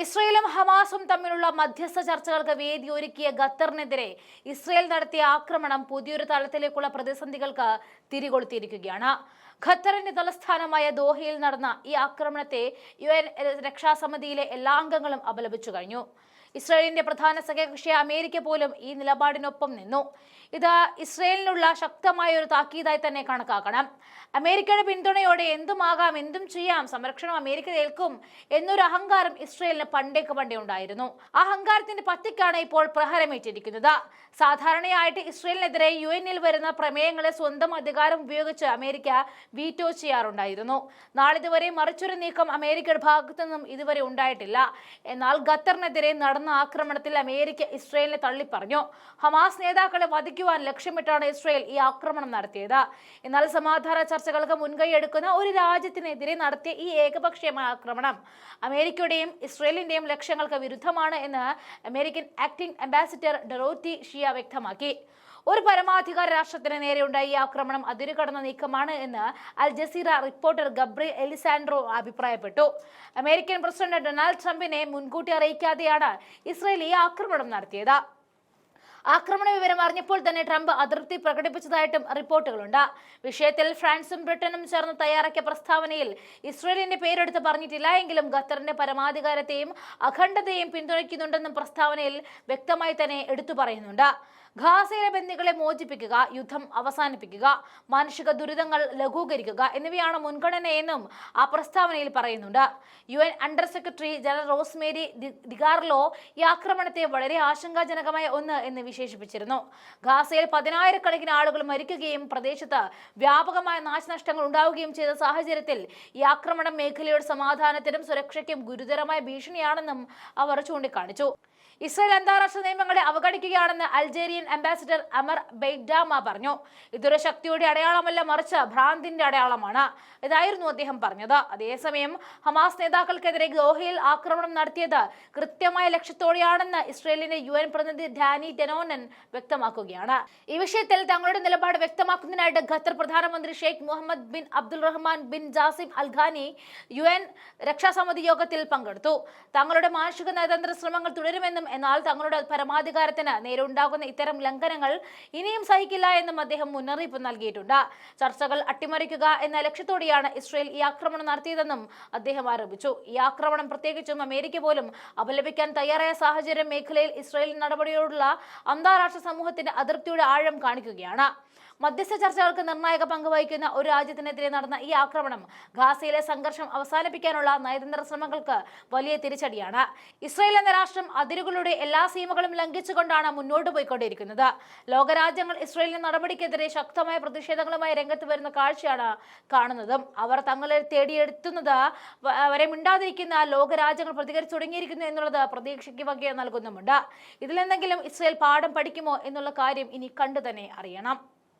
ഇസ്രയേലും ഹമാസും തമ്മിലുള്ള മധ്യസ്ഥ ചർച്ചകൾക്ക് വേദി ഒരുക്കിയ ഖത്തറിനെതിരെ ഇസ്രയേൽ നടത്തിയ ആക്രമണം പുതിയൊരു തലത്തിലേക്കുള്ള പ്രതിസന്ധികൾക്ക് തിരികൊളുത്തിയിരിക്കുകയാണ്. ഖത്തറിന്റെ തലസ്ഥാനമായ ദോഹയിൽ നടന്ന ഈ ആക്രമണത്തെ യു എൻ രക്ഷാസമിതിയിലെ എല്ലാ അംഗങ്ങളും അപലപിച്ചു കഴിഞ്ഞു. ഇസ്രായേലിന്റെ പ്രധാന സഖ്യകക്ഷി അമേരിക്ക പോലും ഈ നിലപാടിനൊപ്പം നിന്നു. ഇത് ഇസ്രയേലിനുള്ള ശക്തമായ ഒരു താക്കീതായി തന്നെ കണക്കാക്കണം. അമേരിക്കയുടെ പിന്തുണയോടെ എന്തുമാകാം എന്തും ചെയ്യാം സംരക്ഷണം അമേരിക്ക ഏൽക്കും എന്നൊരു അഹങ്കാരം ഇസ്രയേലിന് പണ്ടേക്ക് പണ്ടേ ഉണ്ടായിരുന്നു. ആ അഹങ്കാരത്തിന്റെ പത്തിക്കാണ് ഇപ്പോൾ പ്രഹരമേറ്റിരിക്കുന്നത്. സാധാരണയായിട്ട് ഇസ്രയേലിനെതിരെ യു എന്നിൽ വരുന്ന പ്രമേയങ്ങളെ സ്വന്തം അധികാരം ഉപയോഗിച്ച് അമേരിക്ക വീറ്റോ ചെയ്യാറുണ്ടായിരുന്നു. നാളിതുവരെ മറിച്ചൊരു നീക്കം അമേരിക്കയുടെ ഭാഗത്തു നിന്നും ഇതുവരെ ഉണ്ടായിട്ടില്ല. എന്നാൽ ഖത്തറിനെതിരെ നടന്ന ആക്രമണത്തിൽ അമേരിക്ക ഇസ്രയേലിനെ തള്ളിപ്പറഞ്ഞു. ഹമാസ് നേതാക്കളെ വധിക്കുവാൻ ലക്ഷ്യമിട്ടാണ് ഇസ്രയേൽ ഈ ആക്രമണം നടത്തിയത്. എന്നാൽ സമാധാന ചർച്ചകൾക്ക് മുൻകൈ എടുക്കുന്ന ഒരു രാജ്യത്തിനെതിരെ നടത്തിയ ഈ ഏകപക്ഷീയമായ ആക്രമണം അമേരിക്കയുടെയും ഇസ്രയേലിന്റെയും ലക്ഷ്യങ്ങൾക്ക് വിരുദ്ധമാണ് എന്ന് American acting ambassador Dorothy Shea വ്യക്തമാക്കി. ഒരു പരമാധികാര രാഷ്ട്രത്തിന് നേരെയുണ്ടായ ഈ ആക്രമണം അതിരുകടന്ന നീക്കമാണ് എന്ന് Al Jazeera reporter Gabriel Elizondo അഭിപ്രായപ്പെട്ടു. അമേരിക്കൻ പ്രസിഡന്റ് ഡൊണാൾഡ് ട്രംപിനെ മുൻകൂട്ടി അറിയിക്കാതെയാണ് ഇസ്രയേൽ ഈ ആക്രമണം നടത്തിയത്. ആക്രമണ വിവരം അറിഞ്ഞപ്പോൾ തന്നെ ട്രംപ് അതൃപ്തി പ്രകടിപ്പിച്ചതായിട്ടും റിപ്പോർട്ടുകളുണ്ട്. വിഷയത്തിൽ ഫ്രാൻസും ബ്രിട്ടനും ചേർന്ന് തയ്യാറാക്കിയ പ്രസ്താവനയിൽ ഇസ്രയേലിന്റെ പേരെടുത്ത് പറഞ്ഞിട്ടില്ല എങ്കിലും ഖത്തറിന്റെ പരമാധികാരത്തെയും അഖണ്ഡതയെയും പിന്തുണയ്ക്കുന്നുണ്ടെന്നും പ്രസ്താവനയിൽ വ്യക്തമായി തന്നെ എടുത്തു പറയുന്നുണ്ട്. ഖാസയിലെ ബന്ദികളെ മോചിപ്പിക്കുക യുദ്ധം അവസാനിപ്പിക്കുക മാനുഷിക ദുരിതങ്ങൾ ലഘൂകരിക്കുക എന്നിവയാണ് മുൻഗണനയെന്നും ആ പ്രസ്താവനയിൽ പറയുന്നുണ്ട്. U N under secretary general Rosemary DiCarlo ഈ ആക്രമണത്തെ വളരെ ആശങ്കാജനകമായ ഒന്ന് എന്ന് വിശേഷിപ്പിച്ചിരുന്നു. ഖാസയിൽ പതിനായിരക്കണക്കിന് ആളുകൾ മരിക്കുകയും പ്രദേശത്ത് വ്യാപകമായ നാശനഷ്ടങ്ങൾ ഉണ്ടാവുകയും ചെയ്ത സാഹചര്യത്തിൽ ഈ ആക്രമണം മേഖലയുടെ സമാധാനത്തിനും സുരക്ഷയ്ക്കും ഗുരുതരമായ ഭീഷണിയാണെന്നും അവർ ചൂണ്ടിക്കാണിച്ചു. ഇസ്രായേൽ അന്താരാഷ്ട്ര നിയമങ്ങളെ അവഗണിക്കുകയാണെന്ന് അൾജേരിയൻ അംബാസിഡർ അമർ ബെയ്ഡാമ പറഞ്ഞു. ഇതൊരു ശക്തിയുടെ അടയാളമല്ല മറിച്ച് ഭ്രാന്തിന്റെ അടയാളമാണ് ഇതായിരുന്നു അദ്ദേഹം പറഞ്ഞത്. അതേസമയം ഹമാസ് നേതാക്കൾക്കെതിരെ ഗോഹയിൽ ആക്രമണം നടത്തിയത് കൃത്യമായ ലക്ഷ്യത്തോടെയാണെന്ന് ഇസ്രയേലിന്റെ യു എൻ പ്രതിനിധി ഡാനി ഡെനോനൻ വ്യക്തമാക്കുകയാണ്. ഈ വിഷയത്തിൽ തങ്ങളുടെ നിലപാട് വ്യക്തമാക്കുന്നതിനായിട്ട് ഖത്തർ പ്രധാനമന്ത്രി Sheikh Mohammed bin Abdul Rahman bin Jassim Al Thani U N രക്ഷാസമിതി യോഗത്തിൽ പങ്കെടുത്തു. തങ്ങളുടെ മാനുഷിക നയതന്ത്ര ശ്രമങ്ങൾ തുടരുമെന്നും എന്നാൽ തങ്ങളുടെ പരമാധികാരത്തിന് നേരെ ഉണ്ടാകുന്ന ഇത്തരം ലംഘനങ്ങൾ ഇനിയും സഹിക്കില്ല എന്നും അദ്ദേഹം മുന്നറിയിപ്പ് നൽകിയിട്ടുണ്ട്. ചർച്ചകൾ അട്ടിമറിക്കുക എന്ന ലക്ഷ്യത്തോടെയാണ് ഇസ്രയേൽ ഈ ആക്രമണം നടത്തിയതെന്നും അദ്ദേഹം ആരോപിച്ചു. ഈ ആക്രമണം പ്രത്യേകിച്ചും അമേരിക്ക പോലും അപലപിക്കാൻ തയ്യാറായ സാഹചര്യം മേഖലയിൽ ഇസ്രയേൽ നടപടിയോടുള്ള അന്താരാഷ്ട്ര സമൂഹത്തിന്റെ അതൃപ്തിയുടെ ആഴം കാണിക്കുകയാണ്. മധ്യസ്ഥ ചർച്ചകൾക്ക് നിർണായക പങ്ക് വഹിക്കുന്ന ഒരു രാജ്യത്തിനെതിരെ നടന്ന ഈ ആക്രമണം ഗാസയിലെ സംഘർഷം അവസാനിപ്പിക്കാനുള്ള നയതന്ത്ര ശ്രമങ്ങൾക്ക് വലിയ തിരിച്ചടിയാണ്. ഇസ്രയേൽ എന്ന രാഷ്ട്രം അതിരുകളുടെ എല്ലാ സീമകളും ലംഘിച്ചുകൊണ്ടാണ് മുന്നോട്ട് പോയിക്കൊണ്ടിരിക്കുന്നത്. ലോകരാജ്യങ്ങൾ ഇസ്രയേലിന്റെ നടപടിക്കെതിരെ ശക്തമായ പ്രതിഷേധങ്ങളുമായി രംഗത്ത് വരുന്ന കാഴ്ചയാണ് കാണുന്നതും. അവർ തങ്ങളെ തേടിയെടുത്തുന്നത് വരെ മിണ്ടാതിരിക്കുന്ന ലോകരാജ്യങ്ങൾ പ്രതികരിച്ചു തുടങ്ങിയിരിക്കുന്നു എന്നുള്ളത് പ്രതീക്ഷയ്ക്ക് വക നൽകുന്നുമുണ്ട്. ഇതിലെന്തെങ്കിലും ഇസ്രയേൽ പാഠം പഠിക്കുമോ എന്നുള്ള കാര്യം ഇനി കണ്ടു തന്നെ അറിയണം.